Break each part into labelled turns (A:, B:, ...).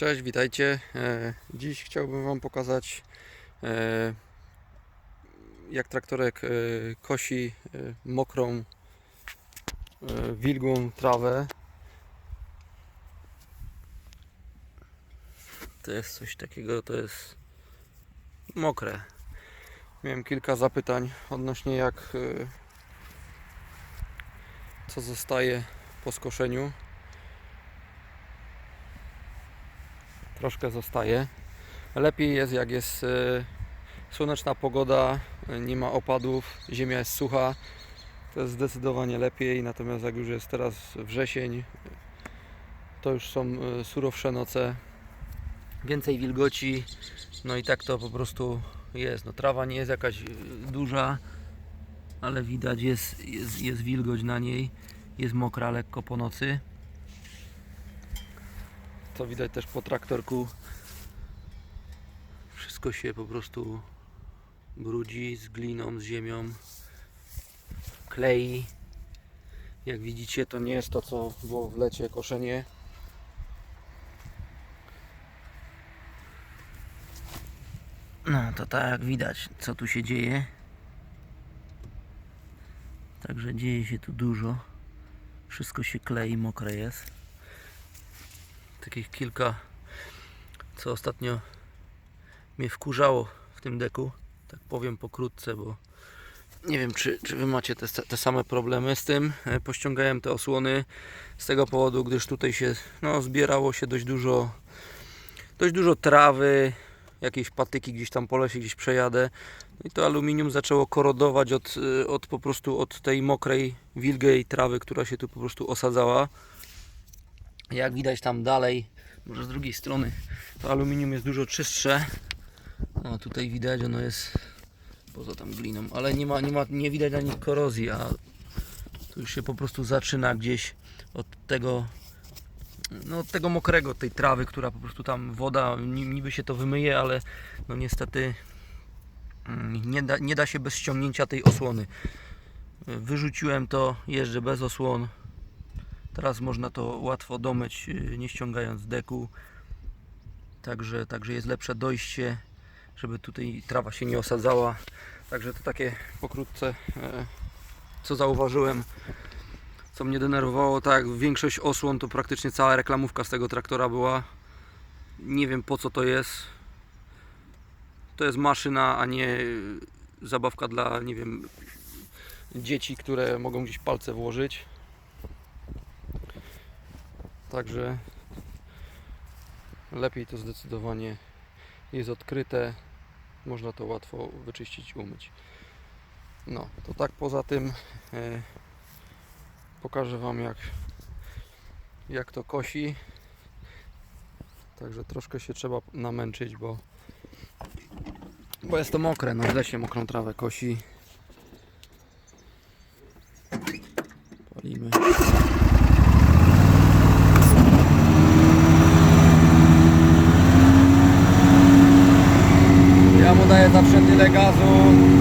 A: Cześć, witajcie. E, Dziś chciałbym Wam pokazać e, jak traktorek e, kosi mokrą, wilgłą trawę. To jest coś takiego, to jest mokre. Miałem kilka zapytań odnośnie jak co zostaje po skoszeniu. Troszkę zostaje. Lepiej jest jak jest e, słoneczna pogoda, e, nie ma opadów, ziemia jest sucha. To jest zdecydowanie lepiej, natomiast jak już jest teraz wrzesień, to już są e, surowsze noce, więcej wilgoci, no i tak to po prostu jest. No, trawa nie jest jakaś duża, ale widać jest, jest, jest wilgoć na niej, jest mokra lekko po nocy. To widać też po traktorku. Wszystko się po prostu brudzi z gliną, z ziemią, klei. Jak widzicie, to nie jest to, co było w lecie koszenie. No to tak widać, co tu się dzieje. Także dzieje się tu dużo. Wszystko się klei, mokre jest takich kilka, co ostatnio mnie wkurzało w tym deku. Tak powiem pokrótce, bo nie wiem, czy, czy wy macie te, te same problemy z tym. E, Pościągałem te osłony z tego powodu, gdyż tutaj się no, zbierało się dość dużo, dość dużo trawy, jakieś patyki gdzieś tam po lesie gdzieś przejadę. No I to aluminium zaczęło korodować od, e, od po prostu od tej mokrej, wilgiej trawy, która się tu po prostu osadzała. Jak widać tam dalej, może z drugiej strony, to aluminium jest dużo czystsze. No tutaj widać, ono jest poza tam gliną, ale nie ma, nie ma, nie widać na nich korozji, a to już się po prostu zaczyna gdzieś od tego no tego mokrego, tej trawy, która po prostu tam woda, ni- niby się to wymyje, ale no niestety mm, nie da, nie da się bez ściągnięcia tej osłony. Wyrzuciłem to, jeżdżę bez osłon, Teraz można to łatwo domyć, yy, nie ściągając deku. Także, także jest lepsze dojście, żeby tutaj trawa się nie osadzała. Także to takie pokrótce, e, co zauważyłem, co mnie denerwowało. Tak, większość osłon to praktycznie cała reklamówka z tego traktora była. Nie wiem po co to jest. To jest maszyna, a nie yy, zabawka dla, nie wiem, dzieci, które mogą gdzieś palce włożyć. Także lepiej to zdecydowanie jest odkryte. Można to łatwo wyczyścić, umyć. No, to tak poza tym e, pokażę Wam jak, jak to kosi. Także troszkę się trzeba namęczyć, bo, bo jest to mokre. No w lesie mokrą trawę kosi. Palimy. tego gazu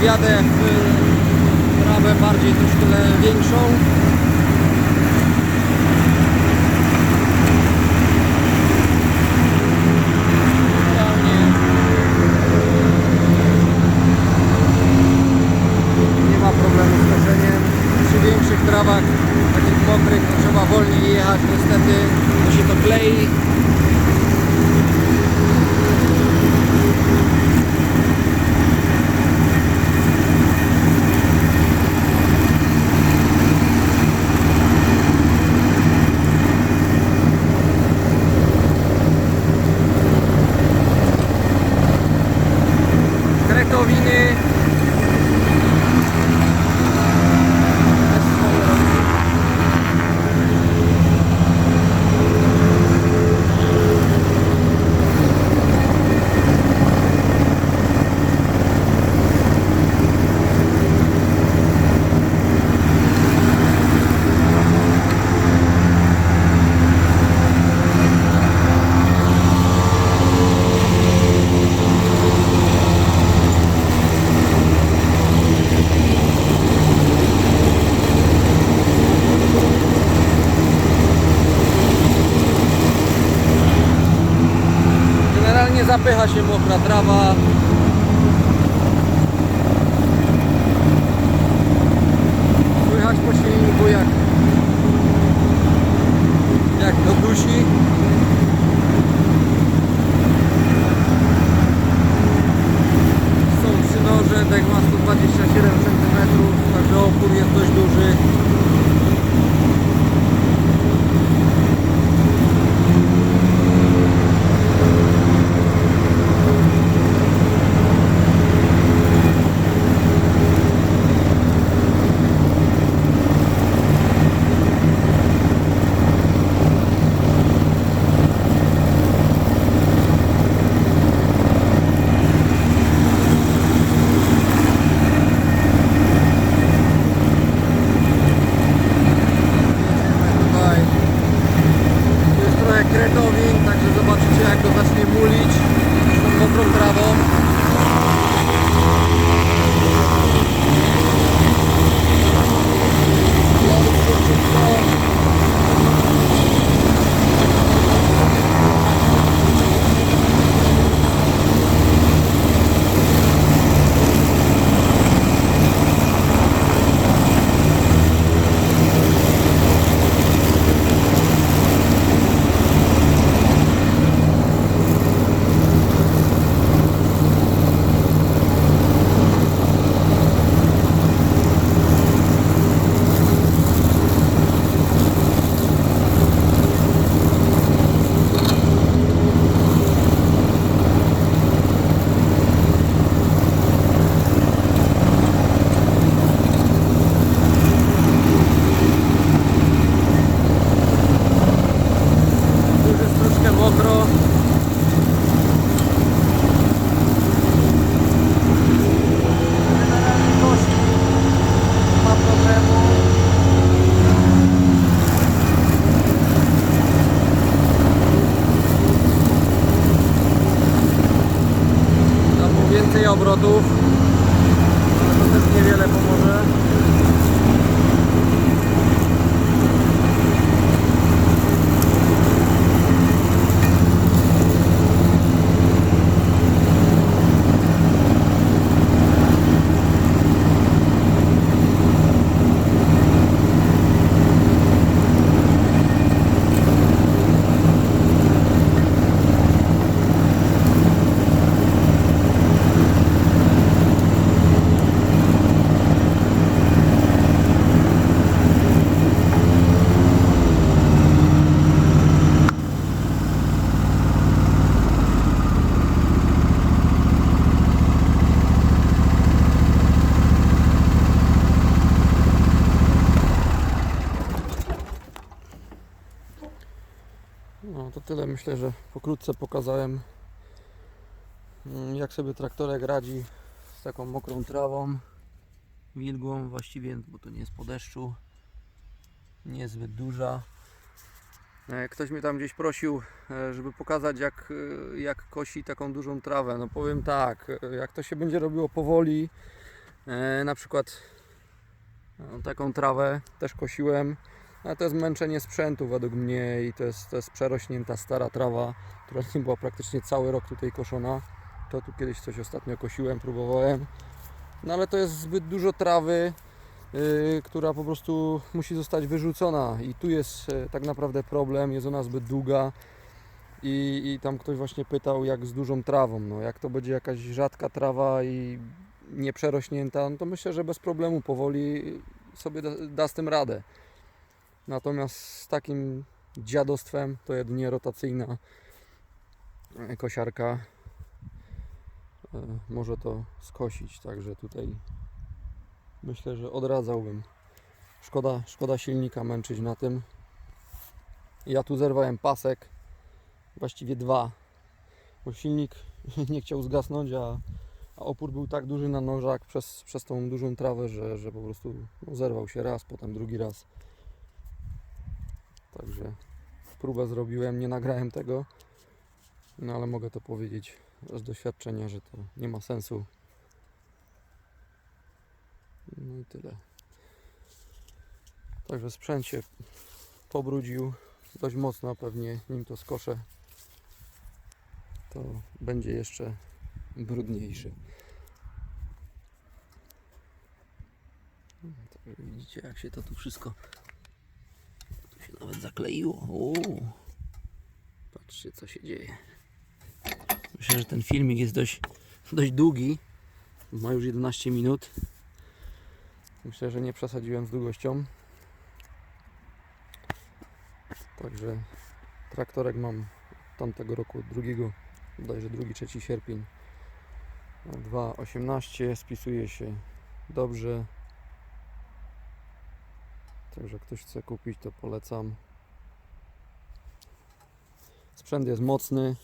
B: wjadę w trawę bardziej troszkę większą. Nie ma problemu z koszeniem. Przy większych trawach, takich mokrych, trzeba wolniej jechać niestety, bo się to klei. Krekowiny. Też swoje robi. Generalnie zapycha się mokra trawa. Myślę, że pokrótce pokazałem mm, jak sobie traktorek radzi z taką mokrą trawą, wilgłą właściwie, bo to nie jest po deszczu, niezbyt duża. E, Ktoś mnie tam gdzieś prosił, e, żeby pokazać jak, e, jak kosi taką dużą trawę. No powiem tak, jak to się będzie robiło powoli, na przykład no, taką trawę też kosiłem, to jest męczenie sprzętu według mnie i to jest, to jest przerośnięta stara trawa, która nie była praktycznie cały rok tutaj koszona. To tu kiedyś coś ostatnio kosiłem, próbowałem. No ale to jest zbyt dużo trawy, yy, która po prostu musi zostać wyrzucona i tu jest e, tak naprawdę problem, jest ona zbyt długa i, i tam ktoś właśnie pytał jak z dużą trawą, no jak to będzie jakaś rzadka trawa i nieprzerośnięta, no to myślę, że bez problemu powoli sobie da, da z tym radę. Natomiast z takim dziadostwem to jedynie rotacyjna e, kosiarka e, może to skosić, także tutaj myślę, że odradzałbym. Szkoda, szkoda silnika męczyć na tym. Ja tu zerwałem pasek, właściwie dwa, bo silnik nie chciał zgasnąć, a, a opór był tak duży na nożach przez, przez tą dużą trawę, że, że po prostu no, zerwał się raz, potem drugi raz. Także próbę zrobiłem, nie nagrałem tego, no ale mogę to powiedzieć z doświadczenia, że to nie ma sensu. No i tyle. Także sprzęt się pobrudził dość mocno, pewnie nim to skoszę, to będzie jeszcze brudniejszy.
A: Także widzicie jak się to tu wszystko nawet zakleiło. Uuu. Patrzcie co się dzieje. Myślę, że ten filmik jest dość, dość długi. Ma już 11 minut.
B: Myślę, że nie przesadziłem z długością. Także traktorek mam od tamtego roku, drugiego, bodajże 2-3 sierpień 2.18, spisuje się dobrze. Także ktoś chce kupić, to polecam. Sprzęt jest mocny.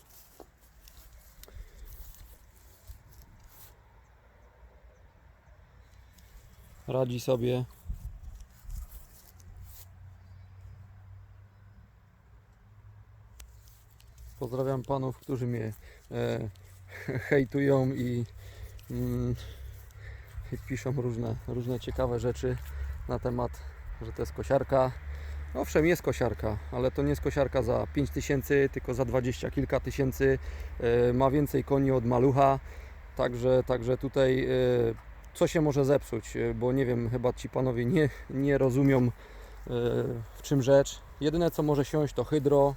B: Radzi sobie. Pozdrawiam panów, którzy mnie e, hejtują i, mm, i piszą różne, różne ciekawe rzeczy na temat, że to jest kosiarka. Owszem, jest kosiarka, ale to nie jest kosiarka za 5000, tylko za 20 kilka tysięcy. E, ma więcej koni od malucha, także, także tutaj e, co się może zepsuć, e, bo nie wiem, chyba ci panowie nie, nie rozumią w czym rzecz. Jedyne co może siąść to hydro,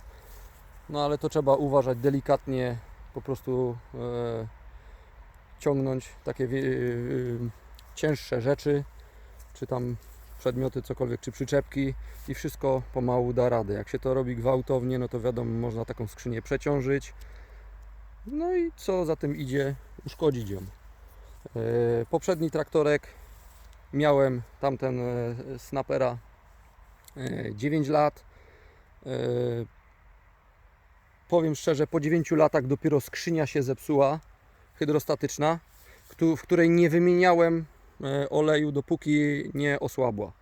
B: no ale to trzeba uważać delikatnie, po prostu ciągnąć takie cięższe rzeczy, czy tam przedmioty, cokolwiek, czy przyczepki i wszystko pomału da radę. Jak się to robi gwałtownie, no to wiadomo, można taką skrzynię przeciążyć. No i co za tym idzie, uszkodzić ją. E, Poprzedni traktorek miałem tamten e, snapera e, 9 lat. E, Powiem szczerze, po 9 latach dopiero skrzynia się zepsuła, hydrostatyczna, w której nie wymieniałem oleju, dopóki nie osłabła.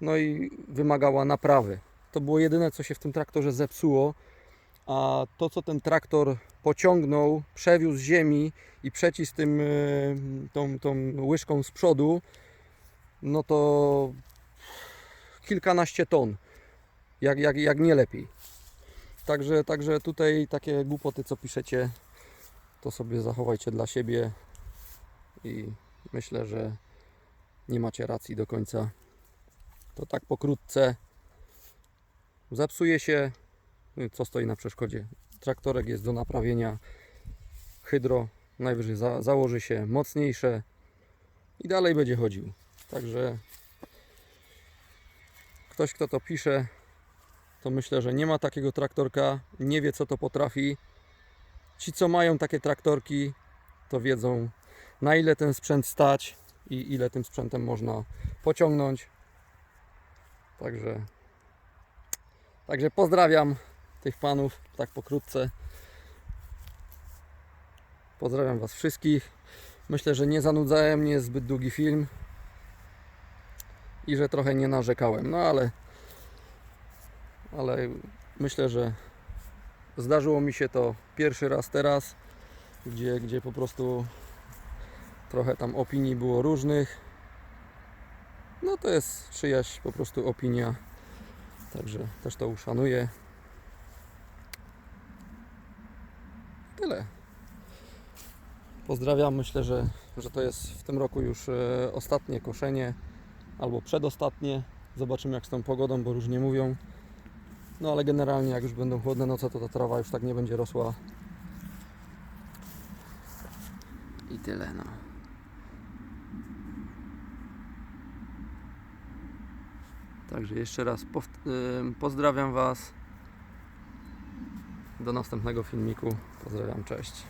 B: No i wymagała naprawy. To było jedyne, co się w tym traktorze zepsuło. A to, co ten traktor pociągnął, przewiózł z ziemi i przecisł tym, e, tą, tą łyżką z przodu, no to kilkanaście ton, jak, jak, jak nie lepiej. Także, także tutaj takie głupoty, co piszecie, to sobie zachowajcie dla siebie i myślę, że nie macie racji do końca. To tak pokrótce. Zepsuje się, no co stoi na przeszkodzie. Traktorek jest do naprawienia. Hydro najwyżej za, założy się mocniejsze i dalej będzie chodził. Także ktoś, kto to pisze, to myślę, że nie ma takiego traktorka, nie wie co to potrafi. Ci, co mają takie traktorki, to wiedzą na ile ten sprzęt stać i ile tym sprzętem można pociągnąć. Także, także pozdrawiam tych panów tak pokrótce. Pozdrawiam Was wszystkich. Myślę, że nie zanudzałem, nie jest zbyt długi film i że trochę nie narzekałem. No ale ale myślę, że zdarzyło mi się to pierwszy raz teraz, gdzie, gdzie po prostu trochę tam opinii było różnych. No to jest czyjaś po prostu opinia, także też to uszanuję. Tyle. Pozdrawiam, myślę, że, że to jest w tym roku już e, ostatnie koszenie albo przedostatnie. Zobaczymy jak z tą pogodą, bo różnie mówią. No ale generalnie jak już będą chłodne noce, to ta trawa już tak nie będzie rosła. I tyle no. Także jeszcze raz pozdrawiam Was. Do następnego filmiku. Pozdrawiam, cześć.